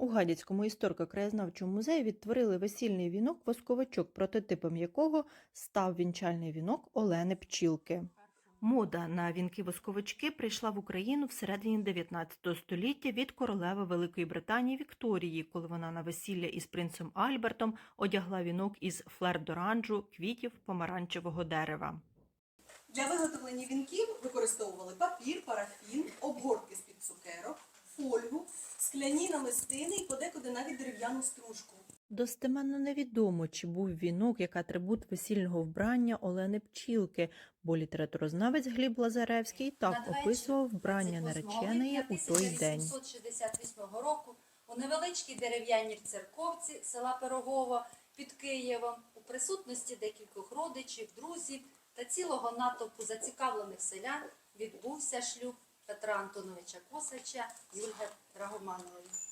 У Гадяцькому історико-краєзнавчому музеї відтворили весільний вінок восковичок, прототипом якого став вінчальний вінок Олени Пчілки. Мода на вінки-восковички прийшла в Україну всередині 19 століття від королеви Великої Британії Вікторії, коли вона на весілля із принцем Альбертом одягла вінок із флер-доранжу, квітів помаранчевого дерева. Для виготовлення вінків подекуди навіть дерев'яну стружку. Достеменно невідомо, чи був вінок як атрибут весільного вбрання Олени Пчілки, бо літературознавець Гліб Лазаревський так Надвечір описував вбрання нареченої у той день. 1868 року у невеличкій дерев'яній церковці села Пирогово під Києвом у присутності декількох родичів, друзів та цілого натовпу зацікавлених селян відбувся шлюб Петра Антоновича Косача Юльги Драгоманової.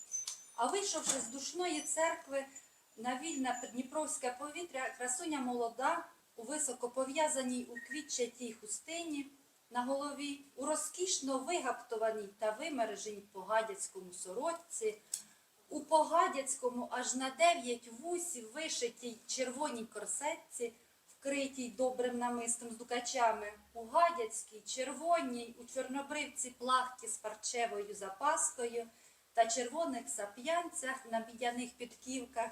А вийшовши з душної церкви на вільне придніпровське повітря, красуня молода у високо пов'язаній у квітчатій хустині на голові, у розкішно вигаптованій та вимереженій по-гадяцькому сорочці, у погадяцькому аж на дев'ять вусів вишитій червоній корсетці, вкритій добрим намистом з дукачами, у гадяцькій, червоній, у чорнобривці плахті з парчевою запаскою та червоних сап'янцях на мідяних підківках,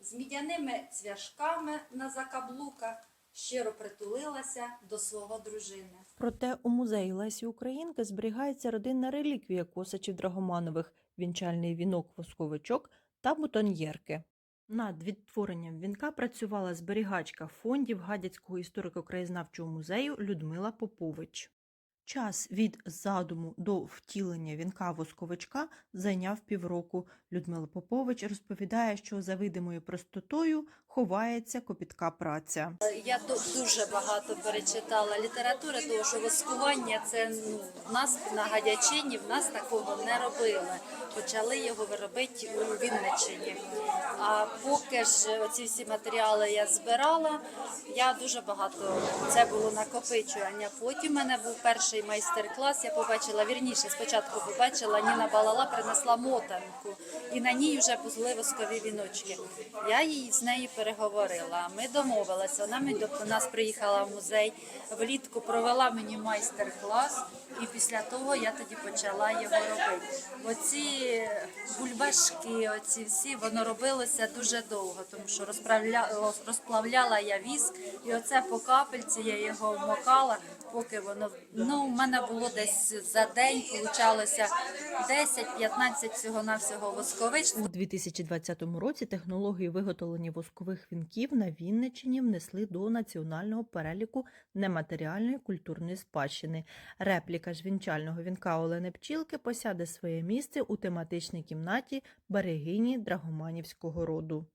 з мідяними цвяшками на закаблуках, щиро притулилася до свого дружини. Проте у музеї Лесі Українки зберігається родинна реліквія косачів Драгоманових, вінчальний вінок восковичок та бутоньєрки. Над відтворенням вінка працювала зберігачка фондів Гадяцького історико-краєзнавчого музею Людмила Попович. Час від задуму до втілення вінка восковичка зайняв півроку. Людмила Попович розповідає, що за видимою простотою ховається копітка праця. Я ду- дуже багато перечитала літератури, тому що воскування це ну, в нас на Гадячині, в нас такого не робили. Почали його виробити у Вінниччині. А поки ж оці всі матеріали я збирала, я дуже багато це було накопичування. Потім в мене був перший майстер-клас. Я побачила вірніше. Спочатку побачила Ніна Балала принесла мотанку, і на ній вже були воскові віночки. Я її з нею переговорила. Ми домовилися. Вона мені до нас приїхала в музей влітку, провела мені майстер-клас, і після того я тоді почала його робити. Оці бульбашки, оці всі воно робилося дуже довго, тому що розправля... розплавляла я віск, і оце по капельці я його вмокала, поки воно ну, у мене було десь за день, получалося 10-15 всього навсього воскович. У 2020 році технології виготовлення воскових вінків на Вінниччині внесли до національного переліку нематеріальної культурної спадщини. Репліка ж вінчального вінка Олени Пчілки посяде своє місце у тематичній кімнаті берегині Драгоманівського роду.